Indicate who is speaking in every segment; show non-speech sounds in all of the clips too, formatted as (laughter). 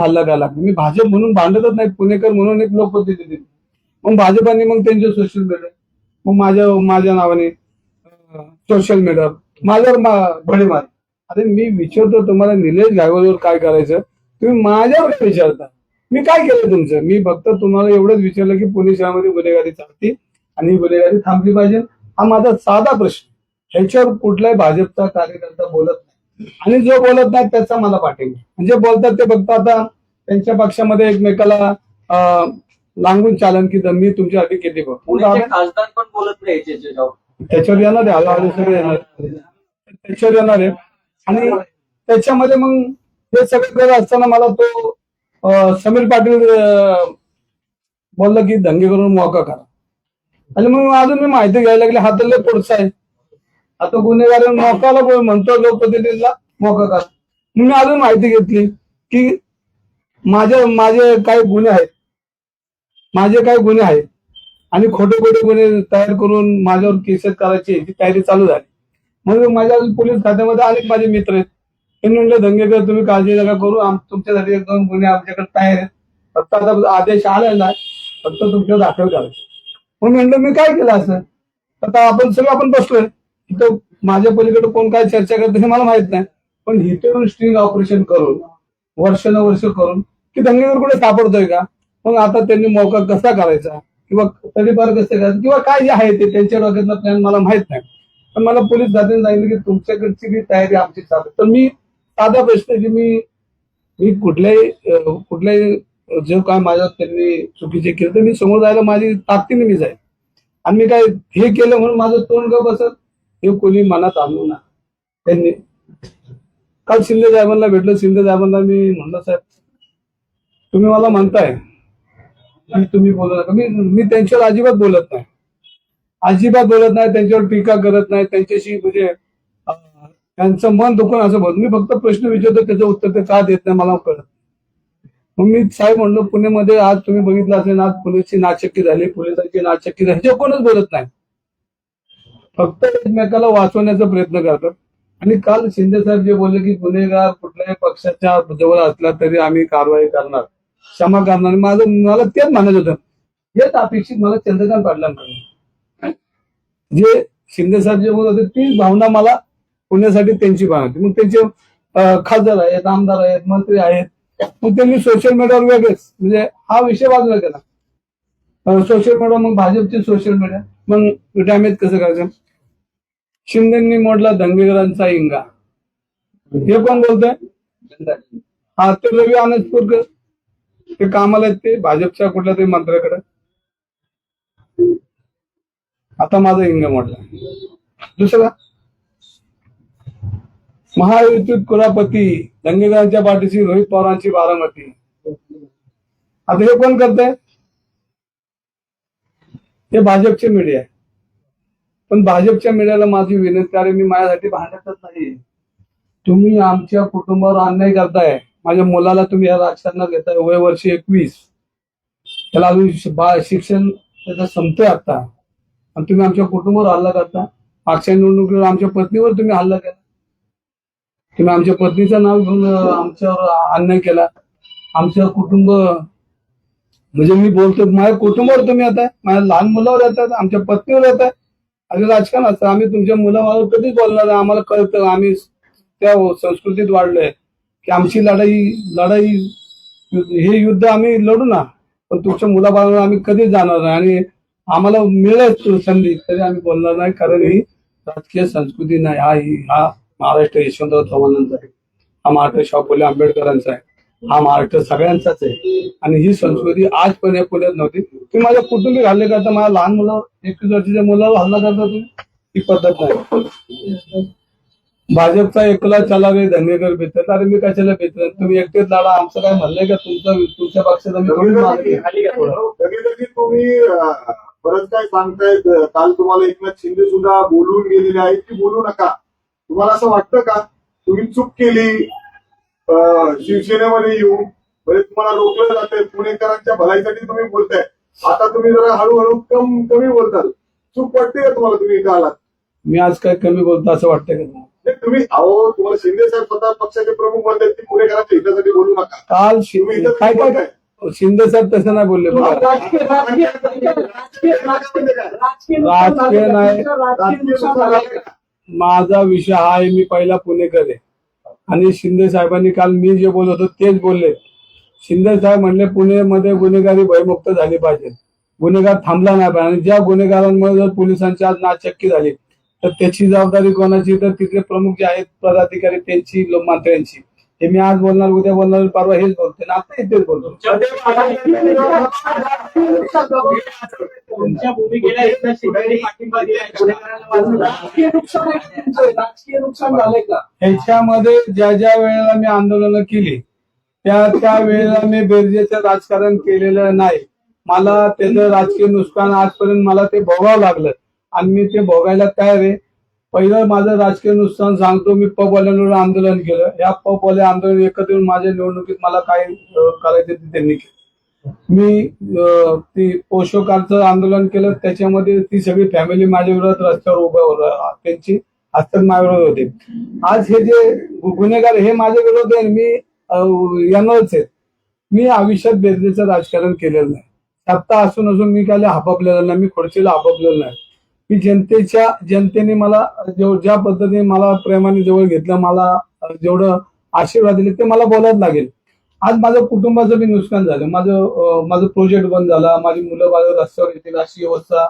Speaker 1: हल्ला करायला लागला मी भाजप म्हणून भांडतच नाही पुणेकर म्हणून एक लोकप्रतिनिधी मग भाजपाने मग त्यांचे सोशल मीडिया मग माझ्या माझ्या नावाने सोशल मीडिया माझ्यावर मा- भडे मार अरे मी विचारतो तुम्हाला निलेश गायकवाडवर काय करायचं? तुम्ही माझ्यावर काय विचारता? मी काय केलं तुमचं? मी फक्त तुम्हाला एवढंच विचारलं की पुणे शहरामध्ये गुन्हेगारी चालते आणि गुन्हेगारी थांबली पाहिजे. हा माझा साधा प्रश्न. ह्याच्यावर कुठलाही भाजपचा कार्यकर्ता बोलत नाही. आणि जो बोलत नाही त्याचा मला पाठिंबा. म्हणजे बोलतात ते फक्त आता त्यांच्या पक्षामध्ये एकमेकाला लागून चालन की मी तुमच्यासाठी किती बघ
Speaker 2: पुण्याचे खासदार पण बोलत नाही याच्यावर
Speaker 1: त्याच्यावर येणार आहे येणार. त्याच्यावर येणार आहे. आणि त्याच्यामध्ये मग हे सगळं करत असताना मला तो समीर पाटील बोलला की दंगे करून मोका करा. आणि मग अजून मी माहिती घ्यायला लागली हा तर लय पुढचा आहे. आता गुन्हेगार मोकाला कोण म्हणतो लोकप्रतिनिधीला मोका का? मी अजून माहिती घेतली की माझे माझे काही गुन्हे आहेत. माझे काही गुन्हे आहेत. आणि खोटे खोटे गुन्हे तयार करून माझ्यावर केसेस करायची ती तयारी चालू झाली. म्हणून माझ्या पोलीस खात्यामध्ये अनेक माझे मित्र आहेत. त्यांनी म्हणलं दंगेकर तुम्ही काळजी नका करू. आम तुमच्यासाठी एक दोन गुन्हे आमच्याकडे तयार आहेत. फक्त आता आदेश आलेला आहे. फक्त तुमच्या दाखल करायचे. म्हणून म्हणलं मी काय केलं असं? आता आपण सगळं आपण बसलोय. इथं माझ्या पलीकडे कोण काय चर्चा करतं हे मला माहीत नाही. पण इथे स्ट्रिंग ऑपरेशन करून वर्ष करून की दंगेवर कुठे सापडतोय का? मग आता त्यांनी मौका कसा करायचा? किंवा तडीपार कसं करायचं? किंवा काय जे आहे ते त्यांच्या डोक्यातला प्लॅन मला माहीत नाही. पण मला पोलीस खात्याने सांगितलं की तुमच्याकडची बी तयारी आमची चालू तर मी साधा प्रश्न की मी मी कुठल्याही कुठल्याही जे काय माझ्या त्यांनी चुकीचे केलं तर मी समोर जायला माझी ताकदीने मी जाईल. आणि मी काय हे केलं म्हणून माझं तोंड ग बसत? हे कोणी मनात आणू ना त्यांनी काल शिंदे साहेबांना भेटलो. शिंदे साहेबांना मी म्हणलं साहेब तुम्ही मला म्हणताय. की तुम्ही बोलू नका. मी मी त्यांच्यावर अजिबात बोलत नाही. अजिबात बोलत नाही. त्यांच्यावर टीका करत नाही. त्यांच्याशी म्हणजे त्यांचं मन दुखून असं बोलतो मी फक्त प्रश्न विचारतो त्याचं उत्तर ते का देत नाही मला कळत नाही. मग मी साहेब म्हणलो पुण्यामध्ये आज तुम्ही बघितलं असेल आज पोलीसची नाचक्की झाली. पोलिसांची नाचक्की झाली. ह्याच्यावर कोणच बोलत नाही. फक्त एकमेकाला वाचवण्याचा प्रयत्न करतात. आणि काल शिंदे साहेब जे बोलले की गुन्हेगार कुठल्याही पक्षाच्या जवळ असला तरी आम्ही कारवाई करणार क्षमा करणार. माझं मला तेच म्हणायचं होतं. हेच अपेक्षित मला चंद्रकांत पाटलांकडून. जे शिंदे साहेब जे बोलत होते तीच भावना मला पुण्यासाठी त्यांची भावना होती. मग त्यांचे खासदार आहेत आमदार आहेत मंत्री आहेत. मग त्यांनी सोशल मीडियावर वेगळेच. म्हणजे हा विषय बाजूला केला सोशल मीडिया मग भाजपचे सोशल मीडिया मग डॅमेज कसं करायचं? शिंदेनी मोडला दंगेगरांचा इंगा. हे कोण बोलतोय? हा ते रवी आनंदपूरकर. ते कामाला आहेत ते भाजपच्या कुठल्या तरी मंत्र्याकडे. आता माझा इंग मोडला. दुसरा. महायुतीत कुरापती दंगेकरांच्या पाठीशी रोहित पवारांची बारामती. आता हे कोण करतंय? हे भाजपचे मीडिया आहे. पण भाजपच्या मीडियाला माझी विनंती आहे मी माझ्यासाठी भांडतच नाही तुम्ही आमच्या कुटुंबावर अन्याय करताय. माझ्या मुलाला तुम्ही या राजकारणात घेताय. वय वर्ष एकवीस. त्याला अजून बा शिक्षण त्याचं संपतोय आता. आणि तुम्ही आमच्या कुटुंबावर हल्ला करता. मागच्या निवडणुकीवर आमच्या पत्नीवर तुम्ही हल्ला केला. तुम्ही आमच्या पत्नीचं नाव घेऊन आमच्यावर अन्याय केला. आमचं कुटुंब म्हणजे मी बोलतो माझ्या कुटुंबावर तुम्ही आता माझ्या लहान मुलावर येतात आमच्या पत्नीवर येताय. आणि राजकारणाचं. आम्ही तुमच्या मुलाबाबत कधीच बोलणार नाही. आम्हाला कळतं आम्ही त्या संस्कृतीत वाढलोय. की आमची लढाई लढाई हे युद्ध आम्ही लढू ना. पण तुमच्या मुलाबाळांना आम्ही कधीच जाणार नाही. आणि आम्हाला मिळेल संधी तरी आम्ही बोलणार नाही. कारण ही राजकीय संस्कृती नाही. हा ही हा महाराष्ट्र यशवंतराव चव्हाणांचा आहे. हा महाराष्ट्र शाहू फुले आंबेडकरांचा आहे. हा महाराष्ट्र सगळ्यांचाच आहे. आणि ही संस्कृती आज पण या पुण्यात नव्हती. तुम्ही माझ्या कुटुंबी हल्ले करता माझ्या लहान मुलावर एकवीस वर्षाच्या मुलावर हल्ला करता तुम्ही ही पद्धत नाही. भाजपचा एकला चलावे धंगेकर बेतर अरे मी कशाला बेतर तुम्ही एकटेच लढा. आमचं काय म्हणलंय का? तुमचं तुमच्या पक्षाचा
Speaker 3: तुम्ही बरंच काय सांगतायत? काल तुम्हाला एकनाथ शिंदे सुद्धा बोलून गेलेले आहेत. की बोलू नका. तुम्हाला असं वाटतं का? तुम्ही चूक केली. शिवसेनेमध्ये येऊन म्हणजे तुम्हाला रोखलं जातंय पुणेकरांच्या भलाईसाठी तुम्ही बोलताय आता तुम्ही जरा हळूहळू कम कमी बोलताल चूक वाटते का तुम्हाला तुम्ही इथं आलात
Speaker 1: मी आज काय कमी बोलतो असं वाटतं का तुम्हाला?
Speaker 3: तुम्ही अहो तुम्हाला शिंदे साहेब स्वतः पक्षाचे प्रमुख म्हणतात की पुणेकरांच्या हितासाठी बोलू नका
Speaker 1: काल
Speaker 3: तुम्ही
Speaker 1: शि-
Speaker 3: इथं
Speaker 1: काय काय. शिंदे साहेब तसं नाही बोलले बघा
Speaker 4: राजकीय राजकीय राजकीय राजकीय राजकीय नुकसान
Speaker 1: राजकीय
Speaker 4: झालं
Speaker 1: नाही.
Speaker 4: का? राजकीय नुकसान झालं का?
Speaker 1: माझा विषय हा आहे मी पहिला पुणेकर आहे आणि शिंदे साहेबांनी काल मी जे बोलत होतो तेच बोलले. शिंदे साहेब म्हणले पुणेमध्ये गुन्हेगारी भयमुक्त झाली पाहिजे. गुन्हेगार थांबला नाही पाहिजे. आणि ज्या गुन्हेगारांमुळे जर पोलिसांची आज नाचक्की झाली तर त्याची जबाबदारी कोणाची? तर तिथले प्रमुख जे आहेत पदाधिकारी त्यांची लो- मंत्र्यांची हे मी आज बोलणार उद्या बोलणार परवा हेच बोलते. आता इथेच बोलतो.
Speaker 2: तुमच्या भूमिकेला पाठिंबा दिलाय?
Speaker 4: राजकीय नुकसान झालंय का?
Speaker 1: ह्याच्यामध्ये ज्या ज्या वेळेला मी आंदोलनं केली त्या त्या वेळेला मी बेरजेचं राजकारण केलेलं नाही. मला त्याचं राजकीय नुकसान आजपर्यंत मला ते भोगावं लागलं. आणि मी ते भोगायला तयार आहे. पहिलं माझं राजकीय नुकसान सांगतो मी पबवाल्यांवर आंदोलन केलं. या पबवाले आंदोलन एकत्र येऊन माझ्या निवडणुकीत मला काय करायचं ते त्यांनी केलं. मी ती पोषकाचं आंदोलन केलं त्याच्यामध्ये ती सगळी फॅमिली माझ्या विरोधात रस्त्यावर उभं त्यांची हस्तक माझ्या विरोधात होते. आज हे जे गुन्हेगार हे माझ्या विरोध आहे मी अं, आहेत. मी आयुष्यात बेरजेचं राजकारण केलेलं नाही. सत्ता असून असून मी काय हापापलेलं नाही मी खुर्चीला हापापलेलं नाही. मी जनतेच्या जनतेने मला ज्या पद्धतीने मला प्रेमाने जवळ घेतलं मला जेवढं आशीर्वाद दिले ते मला बोलायला लागेल. आज माझं कुटुंबाचं बी नुकसान झालं. माझं माझं प्रोजेक्ट बंद झाला. माझी मुलं बाळ रस्त्यावर येतील अशी व्यवस्था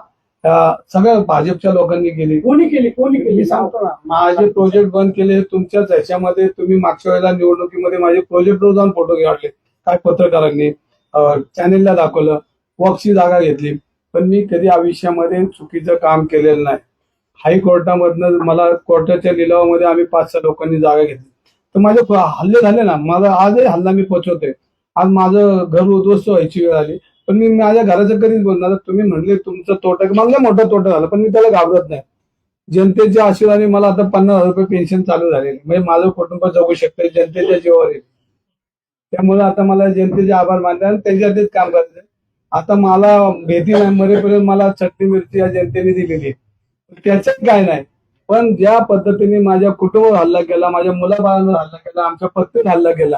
Speaker 1: सगळ्या भाजपच्या लोकांनी केली.
Speaker 4: कोणी केली? कोणी केली?
Speaker 1: सांगतो ना. माझे प्रोजेक्ट बंद केले तुमच्याच ह्याच्यामध्ये तुम्ही मागच्या वेळेला निवडणुकीमध्ये माझे प्रोजेक्टवर जाऊन फोटो काढले. काय पत्रकारांनी चॅनेलला दाखवलं वॉकची जागा घेतली. पण मी कधी आयुष्यामध्ये चुकीचं काम केलेलं नाही. हायकोर्टामधनं मला कोर्टाच्या लिलावामध्ये आम्ही पाच सहा लोकांनी जागा घेतली. तर माझे हल्ले झाले ना. माझा आजही हल्ला मी पोचवतोय. आज माझं घर उद्ध्वस्त व्हायची वेळ आली. पण मी माझ्या घराचं कधीच बोलणार तुम्ही म्हणले तुमचं तोटा मला मोठा तोटा झाला. पण मी त्याला घाबरत नाही. जनतेच्या आशीर्वादाने मला आता पन्नास हजार रुपये पेन्शन चालू झालेली. म्हणजे माझं कुटुंब जगू शकतं जनतेच्या जीवावर येईल. त्यामुळे आता मला जनतेचे आभार मानले आणि त्यांच्यातच काम करायचं आता मला भीती नाही मरेपर्यंत मला चटणी मिरची या जनतेने दिलेली आहे. त्याच्यात काय नाही. पण ज्या पद्धतीने माझ्या कुटुंबावर हल्ला केला माझ्या मुलाबाळांवर हल्ला केला आमच्या पत्नीवर हल्ला केला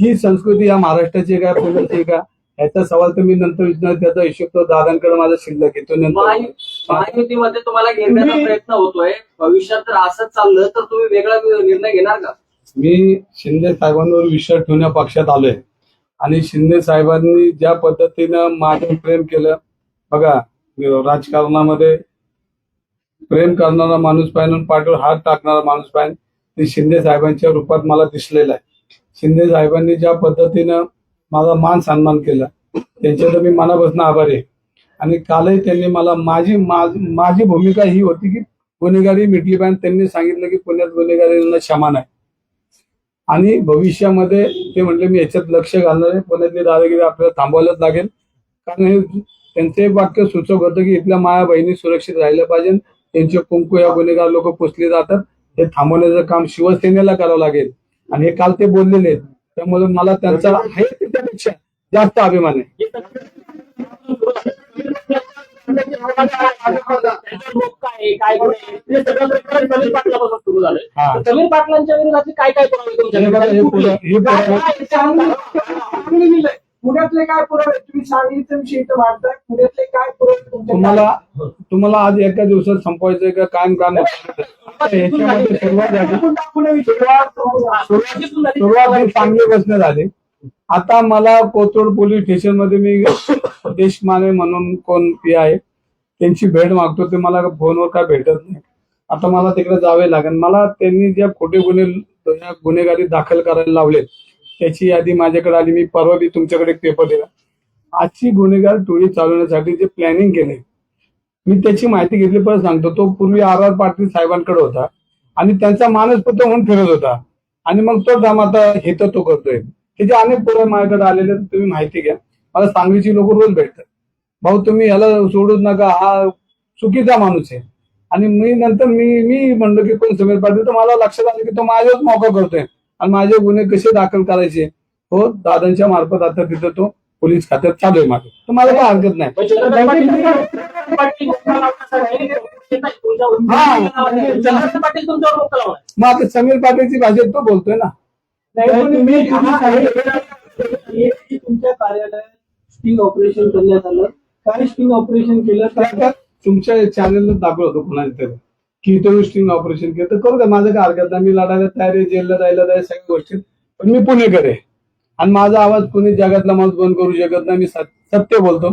Speaker 1: ही संस्कृती या महाराष्ट्राची आहे का पुण्याची का? ह्याचा सवाल तर मी नंतर विचारणार त्याचा हिशोब तो दादांकडे माझा शिल्लक येतो
Speaker 2: महायुतीमध्ये तुम्हाला घेण्याचा
Speaker 4: तुम्ही-
Speaker 2: प्रयत्न होतोय. भविष्यात जर असंच चाललं तर तुम्ही वेगळा निर्णय घेणार का?
Speaker 1: मी शिंदे साहेबांवर विश्वास ठेवण्या पक्षात आलोय. आणि शिंदे साहेबांनी ज्या पद्धतीनं माझं प्रेम केलं बघा राजकारणामध्ये प्रेम करणारा माणूस पाहिजे पाठीवर हात टाकणारा माणूस पाहिजे ते शिंदे साहेबांच्या रूपात मला दिसलेलं आहे. शिंदे साहेबांनी ज्या पद्धतीनं माझा मान सन्मान केला त्यांच्या मी मनापासून आभारी आहे. आणि कालही त्यांनी मला माझी माझी भूमिका ही होती की गुन्हेगारी मिटली पाहिजे त्यांनी सांगितलं की पुण्यात गुन्हेगारीला क्षमा नाही. आणि भविष्यामध्ये ते म्हणले मी याच्यात लक्ष घालणार आहे. पुण्यातली दादागिरी आपल्याला थांबवायलाच लागेल. कारण हे त्यांचे वाक्य सुचक होतं की इथल्या माया बहिणी सुरक्षित राहिल्या पाहिजे त्यांचे कुंकू या गुन्हेगार लोक पुसले जातात. हे थांबवण्याचं काम शिवसेनेला करावं लागेल. आणि हे काल ते बोललेले आहेत. त्यामुळे मला त्यांचा आहे. त्यापेक्षा जास्त अभिमान आहे.
Speaker 2: काय काय हे सगळं प्रकरण समीर पाटलापासून सुरू झालं समीर पाटलांच्या विरोधात काय काय पुरावे तुमच्याकडे
Speaker 4: पुण्यातले काय पुरावे तुम्ही सांगितलं विषय इथं मांडताय पुण्यातले काय पुरावे
Speaker 1: तुम्हाला तुम्हाला आज एका दिवसात संपवायचं का? कायम काम याच्यामध्ये सुरुवात झाली.
Speaker 4: दाखवून
Speaker 1: सुरुवात चांगली बसणं झाली आता मला कोथरूड पोलीस स्टेशनमध्ये मी देशमाने म्हणून कोण पी आहे त्यांची भेट मागतो ते मला फोनवर काय भेटत नाही. आता मला तिकडे जावे लागेल. मला त्यांनी ज्या खोटे गुन्हे गुन्हेगारी दाखल करायला लावलेत त्याची यादी माझ्याकडे आली. मी परवा बी तुमच्याकडे एक पेपर दिला. आजची गुन्हेगार टोळी चालवण्यासाठी जे प्लॅनिंग केले मी त्याची माहिती घेतली परत सांगतो. तो पूर्वी आर आर पाटील साहेबांकडे होता आणि त्यांचा मानसपत्र म्हणून फिरत होता. आणि मग तो काम आता हे तर तो करतोय. त्याचे अनेक पोरं माझ्याकडे आलेले तुम्ही माहिती घ्या. मला सांगलीची लोक रोज भेटतात. भाऊ तुम्ही याला सोडूच नका हा चुकीचा माणूस आहे. आणि मी नंतर मी मी म्हणलो की कोण समीर पाटील तर मला लक्षात आलं की तो माझ्याच मौका करतोय. आणि माझे गुन्हे कसे दाखल करायचे? हो दादांच्या मार्फत आता तिथं तो पोलीस खात्यात चालू आहे माझं तर मला काय हरकत नाही. हा. मग आता समीर पाटीलची भाषेत तो बोलतोय ना.
Speaker 4: तुमच्या कार्यालयात स्टिंग ऑपरेशन करण्यात आलं. काय स्टिंग ऑपरेशन केलं?
Speaker 1: तर तुमच्या चॅनलला दाखवलं होतं कोणाला तरी. की तुम्ही स्टिंग ऑपरेशन केलं. तर करू द्या माझं काय हरकत नाही. मी लढायला तयार आहे जेलला जायला तयार सगळ्या गोष्टी. पण मी पुणेकर आहे. आणि माझा आवाज कुणी जगातला माणूस बंद करू शकत नाही. मी सत- सत्य बोलतो.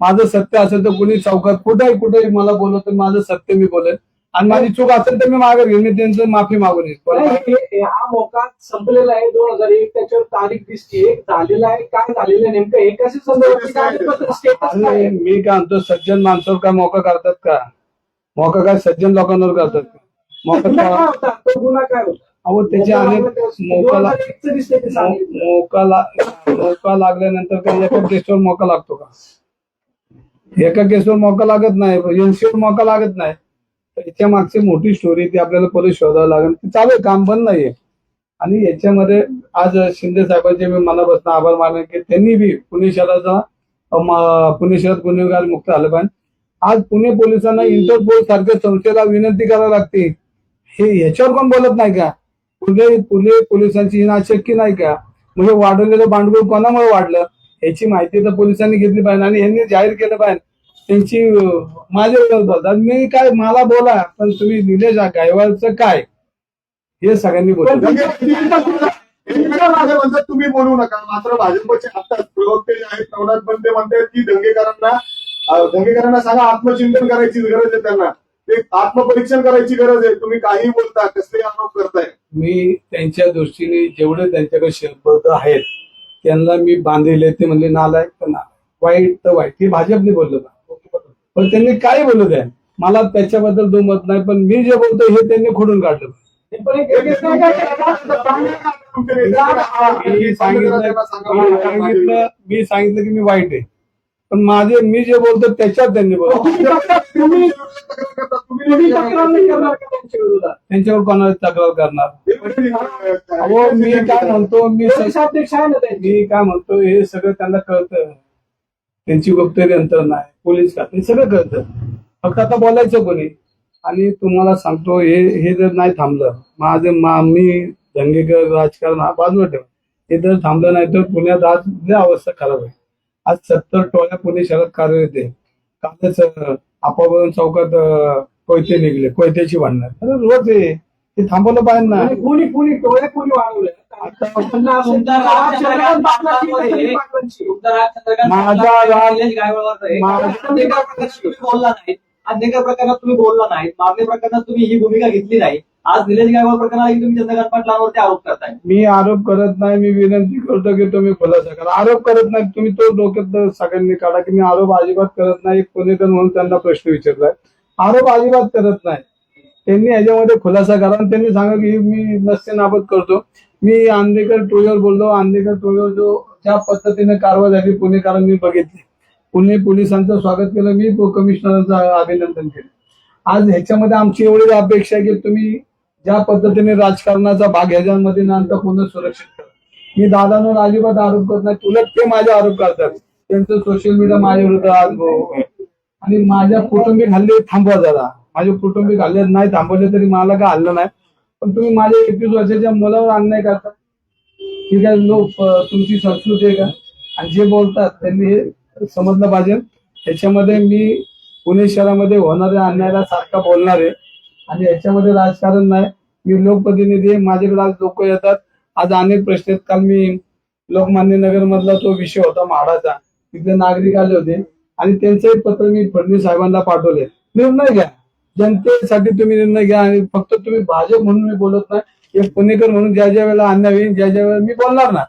Speaker 1: माझं सत्य असेल तर कुणी चौकात कुठेही कुठेही मला बोलत माझं सत्य मी बोलेन. आणि माझी चूक असेल तर मी मागे घेऊन मी त्यांचं माफी मागून येईल
Speaker 4: नाही, हे- हे- हा मोका संपलेला आहे दोन हजार एक. त्याच्यावर तारीख दिसते. झालेला आहे. काय झालेलं आहे नेमकं? हे कसे संदर्भ स्टेटस
Speaker 1: अरे मी काय म्हणतो सज्जन माणसावर काय मोका करतात का? मोका काय सज्जन लोकांवर करतात का? मोका
Speaker 4: गुन्हा काय
Speaker 1: का-
Speaker 4: होता? तो गुन्हा काय होता?
Speaker 1: अहो त्याचे अनेक मोकाला
Speaker 4: सांगितलं.
Speaker 1: मोका ला- मोका लागल्यानंतर काही एका केसवर मोका लागतो का? एका केसवर मोका लागत नाही. एनसीवर मोका लागत नाही. याच्या मागची मोठी स्टोरी ती आपल्याला परत शोधावं लागेल. ती चालू आहे, काम पण नाहीये. आणि याच्यामध्ये आज शिंदे साहेबांचे मी मनापासून आभार मानले की त्यांनी बी पुणे शहराचा पुणे शहरात गुन्हेगार मुक्त झालं पाहिजे. आज पुणे पोलिसांना इंटरपोल सारख्या संस्थेला विनंती करावी लागते. हे याच्यावर कोण बोलत नाही का? पुणे पुणे पोलिसांची ही नाही का? म्हणजे वाढवलेलं भांडवल कोणामुळे वाढलं? याची माहिती तर पोलिसांनी घेतली पाहिजे आणि यांनी जाहीर केलं पाहिजे. त्यांची विरोधात बोलतात मी काय मला बोला पण तुम्ही निलेश गायवालचं काय? हे सगळ्यांनी बोलतो
Speaker 3: माझं म्हणतात तुम्ही बोलू नका. मात्र भाजपचे आता प्रवक्ते जे आहेत नवनाथ बंदे म्हणतात की दंगेकरांना दंगेकरांना सांगा आत्मचिंतन करायची गरज आहे त्यांना. ते आत्मपरीक्षण करायची गरज आहे. तुम्ही काही बोलता कसले आरोप करताय?
Speaker 1: मी त्यांच्या दृष्टीने जेवढे त्यांच्याकडे शब्द आहेत त्यांना मी बांधिले ते म्हणले नालायक तर नालायक. वाईट तर वाईट. हे भाजपने बोललं पण त्यांनी काय बोलू द्या? मला त्याच्याबद्दल दुमत नाही पण मी जे बोलतो हे त्यांनी खोडून काढलं. मी सांगितलं मी की मी वाईट आहे. पण माझे मी जे बोलतो त्याच्यात त्यांनी बोलतो त्यांच्यावर कोणाला तक्रार करणार? मी काय म्हणतो मी मी काय म्हणतो हे सगळं त्यांना कळतं. त्यांची गुप्तहेर यंत्रणा आहे पोलीस खाते सगळं करतं फक्त आता बोलायचं कोणी? आणि तुम्हाला सांगतो हे हे जर नाही थांबलं माझे मा मी दंगेकर राजकारण हा बाजूला ठेवा हे जर थांबलं नाही तर पुण्यात आज लय अवस्था खराब आहे. आज सत्तर टोळ्या पुणे शहरात कार्यरत आहे कालच चौकात कोयते निघले कोयत्याची वाढणार. रोज आहे हे थांबवलं पाहिजे ना
Speaker 4: कोणी कुणी टोळ्या कोणी वाढवल्या?
Speaker 2: बोलला नाही. अनेका प्रकरणात तुम्ही बोलला नाही. मागल्या प्रकरणात तुम्ही ही भूमिका घेतली नाही. आज निलेश गायकवाड प्रकरणात तुम्ही चंद्रकांत पाटलांवरती आरोप करताय.
Speaker 1: मी आरोप करत नाही. मी विनंती करतो की तुम्ही खुलासा करा आरोप करत नाही. तुम्ही तो डोक्यात सगळ्यांनी काढा की मी आरोप अजिबात करत नाही. एक पुणेकर म्हणून त्यांना प्रश्न विचारलाय. आरोप अजिबात करत नाही. त्यांनी याच्यामध्ये खुलासा करा आणि त्यांनी सांगा की मी नसते नाबद करतो. मी आंदेकर टोळीवर बोललो. आंदेकर टोळीवर जो ज्या पद्धतीने कारवाई झाली पुणेकरांनी बघितली. पुणे पोलिसांचं स्वागत केलं. मी कमिशनरांचं अभिनंदन केलं. आज ह्याच्यामध्ये आमची एवढी अपेक्षा आहे की तुम्ही ज्या पद्धतीने राजकारणाचा भाग ह्याच्यामध्ये नंतर पुन्हा सुरक्षित करा. मी दादांवर अजिबात आरोप करत नाही. उलट ते माझे आरोप करतात. त्यांचं सोशल मीडिया माझ्या विरुद्ध आज हो. आणि माझ्या कुटुंबिक हल्ले थांबवा जरा. माझे कुटुंबिक हल्ले नाही थांबवले तरी मला काय हल्लं नाही. पण तुम्ही माझ्या एकवीस वर्षाच्या मुलावर अन्याय करता ठीक आहे लोक तुमची संस्कृती आहे का? आणि जे बोलतात त्यांनी हे समजलं पाहिजे. त्याच्यामध्ये मी पुणे शहरामध्ये होणाऱ्या अन्यायाला सारखा बोलणार आहे. आणि याच्यामध्ये राजकारण नाही. मी लोकप्रतिनिधी आहे. माझ्याकडे आज लोक येतात. आज अनेक प्रश्न आहेत. काल मी लोकमान्य नगर मधला तो विषय होता म्हाडाचा. तिथले नागरिक आले होते. आणि त्यांचंही पत्र मी फडणवीस साहेबांना पाठवले निर्णय घ्या. जनतेसाठी तुम्ही निर्णय घ्या आणि फक्त तुम्ही भाजप म्हणून मी बोलत नाही. एक पुणेकर म्हणून ज्या ज्या वेळेला अन्याय येईल ज्या ज्या वेळेला मी बोलणार ना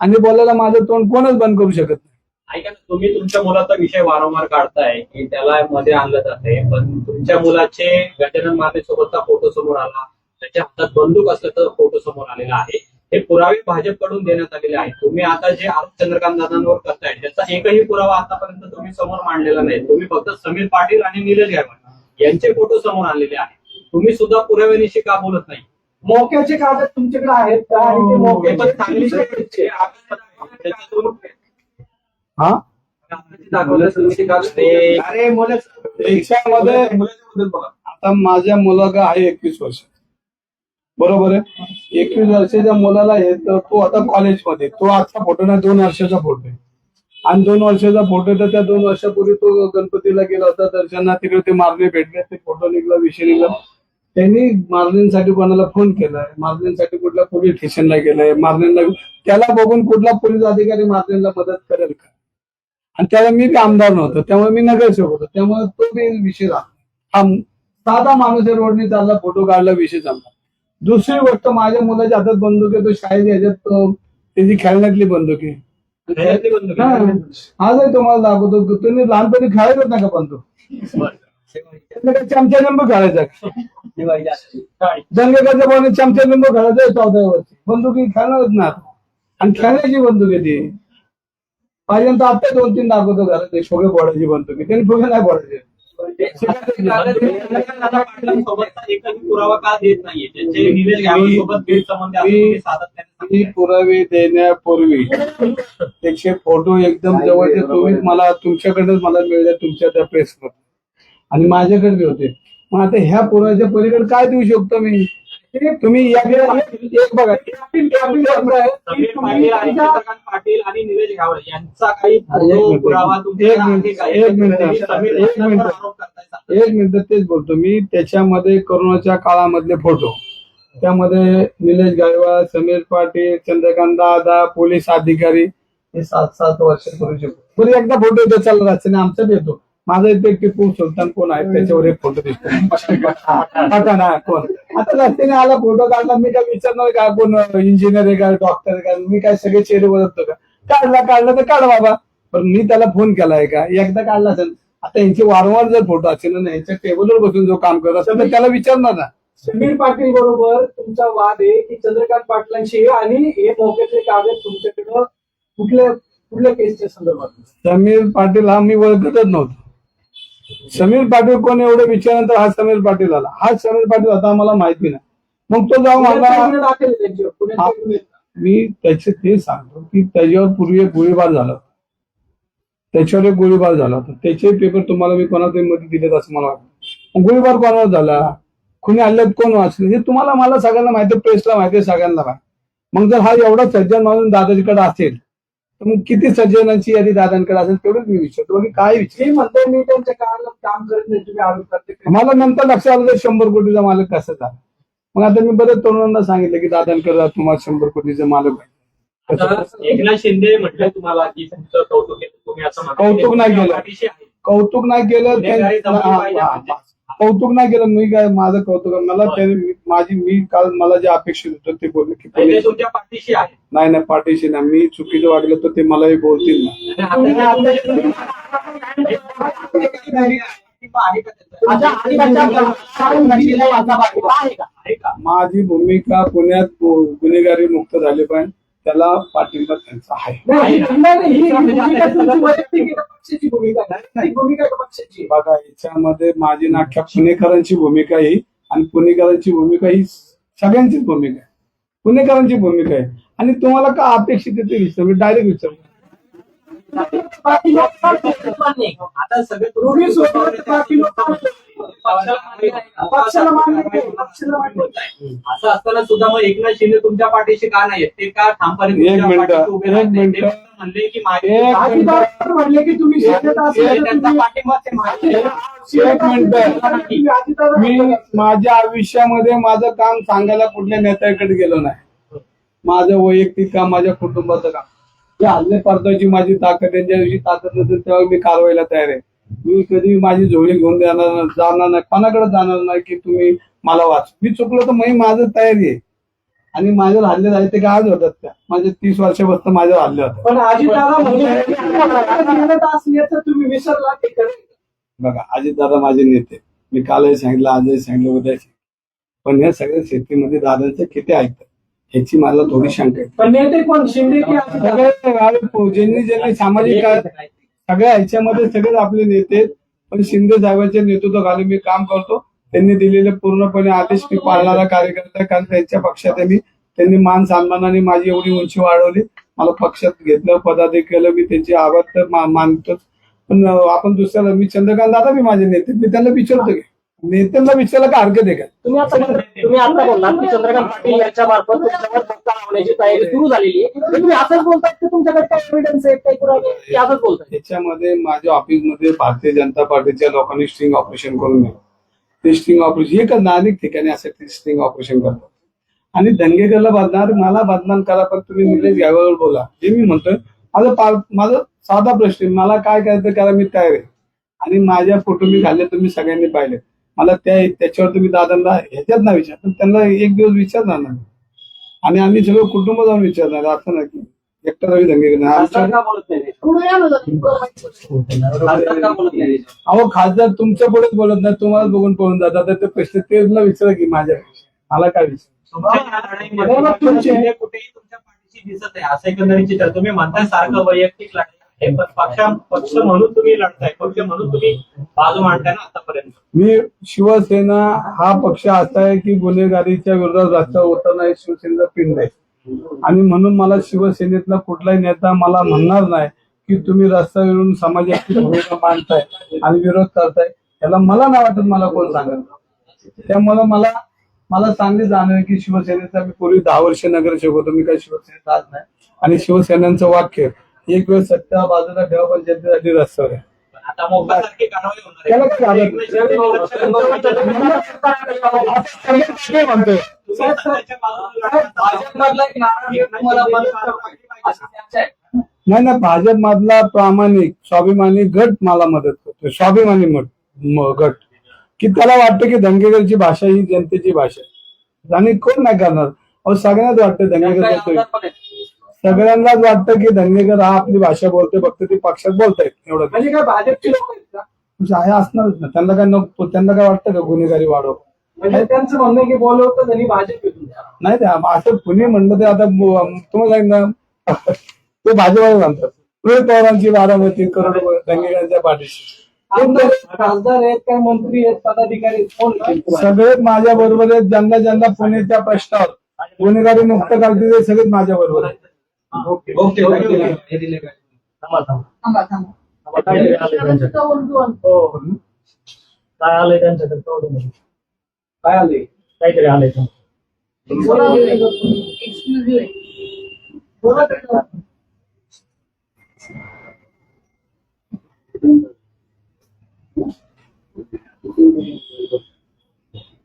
Speaker 1: आणि बोलायला माझं तोंड कोणच बंद करू शकत नाही.
Speaker 2: ऐका तुम्ही तुमच्या मुलाचा विषय वारंवार काढताय की त्याला मध्ये आणलं जाते पण तुमच्या मुलाचे गजानन माते सोबतचा फोटो समोर आला त्याच्या हातात बंदूक असल्याचा फोटो समोर आलेला आहे. हे पुरावे भाजपकडून देण्यात आलेले आहेत. तुम्ही आता जे आरोप चंद्रकांत दादांवर करताय त्याचा एकही पुरावा आतापर्यंत तुम्ही समोर मांडलेला नाही. तुम्ही फक्त समीर पाटील आणि निलेश गायकवाड यांचे फोटो समोर आणलेले आहेत. तुम्ही सुद्धा पुराव्यानिशी का बोलत नाही?
Speaker 4: मोक्याचे कागद तुमच्याकडे आहेत? का आणि ते
Speaker 2: हे पण चांगली. त्याच्यातून
Speaker 1: हा?
Speaker 2: अरे,
Speaker 1: आता माझ्या मुलगा आहे एकवीस वर्ष. बरोबर आहे? एकवीस वर्षाच्या मुलाला आहे तर तो आता कॉलेजमध्ये तो आजचा फोटो नाही दोन वर्षाचा फोटो आहे. आणि दोन वर्षाचा फोटो तर त्या दोन वर्षापूर्वी तो गणपतीला गेला होता दर्शनात तिकडे ते मारणे भेटले ते फोटो निघला विषय निघला. त्यांनी मारण्यासाठी कोणाला फोन केलाय? मारण्यासाठी कुठल्या पोलीस स्टेशनला गेलाय? मारण्याला त्याला बघून कुठला पोलीस अधिकारी मारण्याला मदत करेल का? आणि त्याला मी बी आमदार नव्हतो त्यामुळे मी नगरसेवक होतो त्यामुळे तो बी विषय हा साधा माणूस आहे रोडने चालला फोटो काढला विषय चालला दुसरी गोष्ट माझ्या मुलाच्या हातात बंदूक आहे तो शाळेत ह्याच्यात त्याची खेळण्यातली बंदूक आहे. हा. आजही तुम्हाला दाखवतो तुम्ही लहानपणी खेळायचंच ना का पण तो. चमचा लिंबू खेळायचा. का? पाणी चमचा लिंबू खेळायचा चौदा वर्षी. बंदुकी खेळणारच ना. आणि खेळण्याची बंदूक आहे ती. पाहिजे आता दोन तीन दाखवतो घरात. ते फुगे फोडायची बंदुकी. त्यांनी फुगे नाही फोडायचे.
Speaker 2: पुरावा का देत नाहीये
Speaker 1: देण्यापूर्वी त्याचे फोटो एकदम जवळचे तुम्ही मला तुमच्याकडेच मला मिळले तुमच्या त्या प्रेसमध्ये आणि माझ्याकडे होते. मग आता ह्या पुराव्याच्या पलीकडे काय देऊ शकतो मी? तुम्ही या एक बघा
Speaker 2: पाटील आणि निलेश गावडे यांचा काही. पुरावा
Speaker 1: एक मिनिट. एक एक तेच बोलतो. मी त्याच्यामध्ये कोरोनाच्या काळामधले फोटो त्यामध्ये निलेश गायवाळ समीर पाटील चंद्रकांत दादा पोलीस अधिकारी हे सात सात वर्षापूर्वीचे बरं एकदा फोटो येतो चालला रस्त्याने आमचा बी येतो माझा इथे टिपू सुलतान कोण आहे त्याच्यावर एक फोटो दिसतो. हा, कोण? आता रस्त्याने आला फोटो काढला मी काय विचारणार का? कोण इंजिनियर आहे का डॉक्टर आहे का? मी काय सगळे चेहरे बदलतो का? काढला काढला तर काढ बाबा. पण मी त्याला फोन केलाय का? एकदा काढला असेल आता यांचे वारंवार जर फोटो असेल ना यांच्या टेबलवर बसून जो काम करत असेल तर त्याला विचारणार ना.
Speaker 4: समीर पाटील बरोबर तुमचा वाद आहे की चंद्रकांत पाटलांशी आणि हे मोक्यातले कागद तुमच्याकडं कुठल्या कुठल्या केसच्या संदर्भात?
Speaker 1: समीर पाटील हा मी ओळखतच नव्हतो. समीर पाटील कोण एवढं विचारल्यानंतर हा समीर पाटील आला. हा समीर पाटील आता मला माहिती नाही. मग तो जाऊन मला. मी त्याचे ते सांगतो की त्याच्यावर पूर्वी एक गोळीबार झाला होता. त्याच्यावर एक गोळीबार झाला होता. त्याचे पेपर तुम्हाला मी तरी मध्ये दिलेत असं मला वाटतं. गोळीबार कोणावर झाला? कुणी हल्ल्यात कोण वाचले? हे तुम्हाला मला सगळ्यांना माहिती प्रेसला माहिती सगळ्यांना माहिती मग जर हा एवढा सज्जन माणूस दादाजीकडे असेल मग किती सज्जनांची यादी दादांकडे असेल तेवढंच मी विचारतो. बाकी काय विचार
Speaker 4: ते म्हणते मी त्यांच्या काळाला काम करत नाही तुम्ही आरोप करते
Speaker 1: मला नंतर लक्षात आलं तर शंभर कोटीचा मालक कसं झाला मग आता मी बरेच तरुणांना सांगितलं की दादांकडे तुम्हाला शंभर कोटीचा मालक
Speaker 2: एकनाथ शिंदे म्हटलं तुम्हाला की तुमचं कौतुक तुम्ही असं.
Speaker 1: कौतुक नाही केलं. कौतुक नाही केलं कौतुक नाही केलं मी काय माझं कौतुक आहे. मला मी- माझी मी काल मला जे अपेक्षित होतं ते बोलले की
Speaker 2: म्हणजे ते
Speaker 1: पोलीस
Speaker 2: तुमच्या पाठीशी आहे.
Speaker 1: नाही नाही पाठीशी नाही. मी चुकीचं वागलं तर ते मलाही बोलतील ना.
Speaker 2: आणि आता- आहे का त्याचं? आहे का?
Speaker 1: माझी भूमिका पुण्यात गुन्हेगारी मुक्त झाली पाहिजे त्याला पाठिंबा त्यांचा आहे? बघा याच्यामध्ये माझी ना अख्ख्या पुणेकरांची भूमिका ही. आणि पुणेकरांची भूमिका ही सगळ्यांचीच भूमिका आहे. पुणेकरांची भूमिका आहे. आणि तुम्हाला का अपेक्षित आहे ते विचार? मी डायरेक्ट
Speaker 4: करतात?
Speaker 2: आता सगळे
Speaker 4: पक्षाला मान्य नाही, पक्षाला मान्य नाही.
Speaker 2: असं असताना सुद्धा मग एकनाथ शिंदे तुमच्या पाठीशी का नाही? ते का ठामपणे
Speaker 1: एक
Speaker 2: तुमच्या
Speaker 1: मिनिटं,
Speaker 2: पाठीशी उभे
Speaker 1: एक
Speaker 2: राहत नाही? ते
Speaker 1: मिनिटं.
Speaker 2: फक्त म्हणले की
Speaker 4: म्हणले की तुम्ही
Speaker 1: मी. माझ्या आयुष्यामध्ये माझं काम सांगायला कुठल्या नेत्याकडे गेलो नाही माझं वैयक्तिक काम माझ्या कुटुंबाचं काम हे हल्ले पडताची माझी ताकद ज्या दिवशी ताकद नसेल तेव्हा मी कारवाईला तयार आहे मी कधी माझी झोळी घेऊन देणार नाही- जाणार नाही कोणाकडे जाणार नाही की तुम्ही मला वाच. मी चुकलो तर मी माझं तयारी आहे. आणि माझ्यावर हल्ले झाले ते आज होतात त्या. माझे तीस वर्षापासून माझ्यावर हल्ले होतात.
Speaker 4: पण असल्याचं तुम्ही विसरला ते करेल
Speaker 1: बघा अजित दादा माझे नेते. मी कालही सांगितलं आजही सांगितलं उद्या पण या सगळ्या शेतीमध्ये दादांचं किती ऐकतात? ह्याची मला थोडी शंका आहे.
Speaker 4: पण नेते कोण? शिंदे
Speaker 1: ज्यांनी ज्यांनी सामाजिक सगळ्या ह्याच्यामध्ये सगळेच आपले नेते पण शिंदे साहेबांच्या नेतृत्वाखाली मी काम करतो. त्यांनी दिलेले पूर्णपणे आदेश मी पाळणारा कार्यकर्ता कारण त्यांच्या पक्षात आहे मी. त्यांनी मान सन्मानाने माझी एवढी उंची वाढवली. मला पक्षात घेतलं पदाधिक केलं मी त्यांचे आभार तर मानतोच. पण आपण दुसऱ्याला मी चंद्रकांत दादा मी माझे नेते मी त्यांना विचारतो की नेत्यांना विचारायला काय हरकत आहे का?
Speaker 5: तुम्ही आता तुम्ही आता बोललात की चंद्रकांत पाटील यांच्या मार्फत तुमच्यावर धक्का लावण्याची तयारी सुरू झालेली आहे. तुम्ही असंच बोलताय की तुमच्याकडे काही एव्हिडन्स आहेत काही पुरावे की असंच बोलताय.
Speaker 1: त्याच्यामध्ये माझ्या ऑफिसमध्ये भारतीय जनता पार्टीच्या लोकांनी स्ट्रिंग ऑपरेशन करून घेतलं ते स्ट्रिंग ऑपरेशन एकच ना अनेक ठिकाणी असं ते स्ट्रिंग ऑपरेशन करतात. आणि दंगेकरला बदनार मला बदनाम करा पण तुम्ही निलेश घ्यावर बोला. जे मी म्हणतोय माझं पा- माझं साधा प्रश्न आहे मला काय करायचं करा मी तयार आहे. आणि माझ्या फोटो मी घालले तुम्ही सगळ्यांनी पाहिले. मला त्या त्याच्यावर तुम्ही दादांना ह्याच्यात ना विचार पण त्यांना एक दिवस विचारणार ना आणि आम्ही सगळं कुटुंब जाऊन विचारणार असं नाही की एकटा रवी दंगेकर नाही.
Speaker 5: खासदार
Speaker 1: आमच्या-
Speaker 5: का बोलत नाही खासदार का बोलत नाही
Speaker 1: अहो खासदार तुमच्या पुढेच बोलत नाही तुम्हाला बघून पळून जातात. तर ते प्रश्न तेला विचारा की माझ्या मला काय विचार?
Speaker 2: कुठेही तुमच्या पाठीशी दिसत आहे असं एकंदरीत चित्र. तुम्ही म्हणताय सारखं वैयक्तिक लढाई हे पक्ष पक्ष म्हणून तुम्ही लढताय. पक्ष म्हणून तुम्ही बाजू मांडताय ना आतापर्यंत.
Speaker 1: मी शिवसेना हा पक्ष असा आहे की गुन्हेगारीच्या विरोधात रस्ता होता नाही शिवसेनेचा पिंड आहे. आणि म्हणून मला शिवसेनेतला कुठलाही नेता मला म्हणणार नाही की तुम्ही रस्त्यावरून समाजाची भूमिका मांडताय आणि विरोध करताय. याला मला नाही वाटत मला कोण सांगत. त्यामुळे मला मला चांगली जाणीव की शिवसेनेचा मी पूर्वी दहा वर्ष नगरसेवक होतो. मी काही शिवसेनेत आज नाही. आणि शिवसेनेचं वाक्य एक वेळ सत्ता बाजूला ठेवा पण जनतेसाठी रस्त्यावर आहे.
Speaker 2: आता कारवाई
Speaker 1: त्याला काय म्हणतोय.
Speaker 5: भाजपमधला एक नाराज मदत.
Speaker 1: नाही ना भाजप मधला प्रामाणिक स्वाभिमानी गट मला मदत करतो स्वाभिमानी मत- म- गट. की त्याला वाटतं की दंगेकरची भाषा ही जनतेची भाषा आहे. आणि कोण नाही करणार? अहो सगळ्यांनाच वाटतं दंगेकर
Speaker 5: काही
Speaker 1: बोलतोय
Speaker 5: आमदार पण आहेत.
Speaker 1: सगळ्यांनाच वाटतं की दंगेकर हा आपली भाषा बोलतोय फक्त ती पक्षात बोलतायत एवढं
Speaker 4: म्हणजे काय भाजपची लोक आहेत का?
Speaker 1: म्हणजे आहे असणारच ना. त्यांना काय नको त्यांना काय वाटतं का गुन्हेगारी वाढव?
Speaker 4: म्हणजे त्यांचं म्हणणं आहे की बोलवतं त्यांनी भाजप
Speaker 1: नाही ते असं कुणी म्हणलं ते आता तुम्हाला सांगितलं (laughs) ते भाजपला म्हणतात. रोहित पवारांची बारामती करोड दंगेकरांच्या पाठीशी.
Speaker 4: आमदार खासदार आहेत काय मंत्री पदाधिकारी आहेत?
Speaker 1: सगळेच माझ्या बरोबर आहेत. ज्यांना ज्यांना पुण्याच्या प्रश्नावर गुन्हेगारी मुक्त करते ते सगळेच माझ्या बरोबर आहेत.
Speaker 5: ओके ओके हे दिले काय? थांबा, थांबा. आलंय त्यांच्याकडे. हो. काय आलंय त्यांच्याकडे कळलं नाही.
Speaker 4: काय आले
Speaker 5: काहीतरी आलंय त्यांच्याकडे.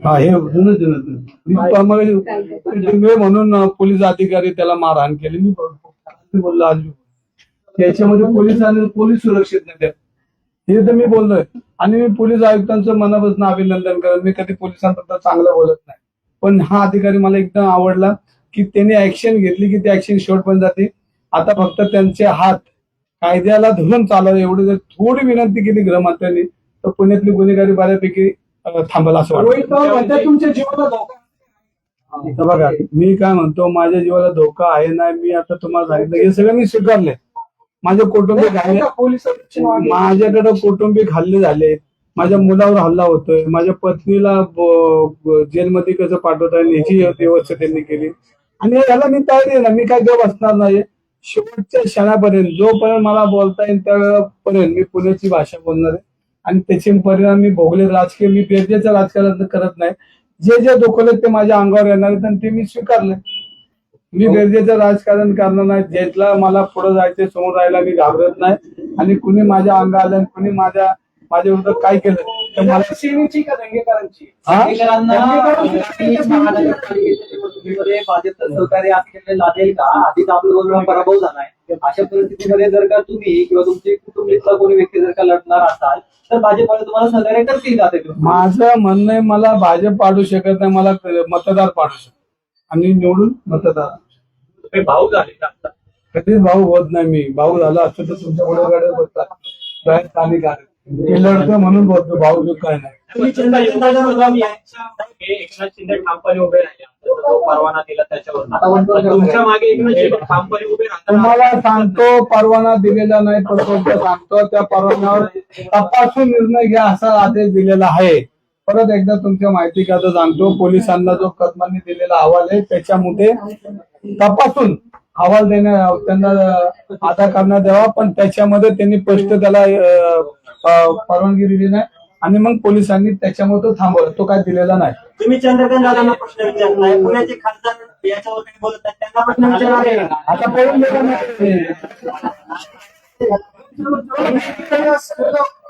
Speaker 1: हा हे जुनं जुनं जुनं. मी मगाशी डिंगळे म्हणून पोलीस अधिकारी त्याला मारहाण केली. मी बोल- बोललो आज त्याच्यामध्ये पोलिसांनी पोलीस सुरक्षित नाही. हे तर मी बोललोय. आणि मी पोलीस आयुक्तांचं मनापासून अभिनंदन करेन. मी कधी पोलिसांबद्दल चांगलं बोलत नाही. पण हा अधिकारी मला एकदम आवडला की त्याने ऍक्शन घेतली की ती ऍक्शन शेवट पण जाते. आता फक्त त्यांचे हात कायद्याला धरून चालव एवढी जर थोडी विनंती केली गृहमंत्र्यांनी तर पुण्यातली गुन्हेगारी बऱ्यापैकी थांबल असं वाटतं.
Speaker 4: तुमच्या जीवाला धोका
Speaker 1: बघा मी काय म्हणतो माझ्या जीवाला धोका आहे ना मी आता तुम्हाला सांगितलं हे सगळं मी स्वीकारले माझे कौटुंबिक हल्ले
Speaker 4: नाही?
Speaker 1: माझ्याकडे कौटुंबिक हल्ले झाले माझ्या मुलावर हल्ला होतोय माझ्या पत्नीला जेलमध्ये कसं पाठवता येईल याची व्यवस्था त्यांनी केली. आणि याला मी तयारी आहे ना मी काय गप असणार नाही शेवटच्या क्षणापर्यंत जोपर्यंत मला बोलता येईल त्यापर्यंत मी पुण्याची भाषा बोलणार आहे. आणि त्याचे परिणाम मी भोगले. राजकीय मी पेरजेचं राजकारण करत नाही. जे जे दुखवले ते माझ्या अंगावर येणार आहेत आणि ते मी स्वीकारले. मी गरजेचं राजकारण करणार नाही. ज्याला मला पुढे जायचे समोर राहायला मी घाबरत नाही. आणि कुणी माझ्या अंगा आलं आणि कुणी माझ्या माझ्या विरोधात काय केलं तर मला
Speaker 4: सेनेची का दंगेकरांची?
Speaker 1: हा?
Speaker 5: भाजपचं सहकार्य का? आधीच आपला पराभव झालाय. अशा परिस्थितीमध्ये जर का तुम्ही किंवा तुमचे कुटुंबातला कोणी व्यक्ती जर का लढणार असाल तर भाजपमध्ये तुम्हाला सहकार्य करतील का ते
Speaker 1: माझं म्हणणं आहे मला भाजप पाडू शकत नाही मला मतदार पाडू शकत आणि निवडून मतदार
Speaker 2: भाऊ झाले का आता?
Speaker 1: कधीच भाऊ होत नाही मी. भाऊ झाला असतं तर तुमच्यापुढे बसला बाहेर मी लढतो म्हणून बोलतो भाऊ जो काय नाही.
Speaker 2: तुम्ही चिंता एकनाथ कदम यांच्या मागे एकनाथ शिंदे ठामपणे उभे राहिले. आता जो परवाना दिला त्याच्यावर
Speaker 5: आता वंटवर
Speaker 2: पण तुमच्या मागे एकनाथ शिंदे ठामपणे उभे राहतात
Speaker 1: तुम्हाला सांगतो परवाना दिलेला नाही पण सांगतो. त्या परवान्यावर तपासून निर्णय घ्या असा आदेश दिलेला आहे. परत एकदा तुमच्या माहिती करता सांगतो पोलिसांना जो कदमांनी दिलेला अहवाल आहे त्याच्यामध्ये तपासून अहवाल देण्या त्यांना अदा करण्यात द्यावा. पण त्याच्यामध्ये त्यांनी स्पष्ट त्याला परवानगी दिली नाही. आणि मग पोलिसांनी त्याच्यामध्ये तो थांबवलं. तो काय दिलेला नाही.
Speaker 2: तुम्ही चंद्रकांत दादांना प्रश्न विचारताय. पुण्याचे खासदार याच्यावर काही बोलत आहेत त्यांना प्रश्न विचारणार आहे
Speaker 1: आता पळून गेला नाही.
Speaker 6: तुम्ही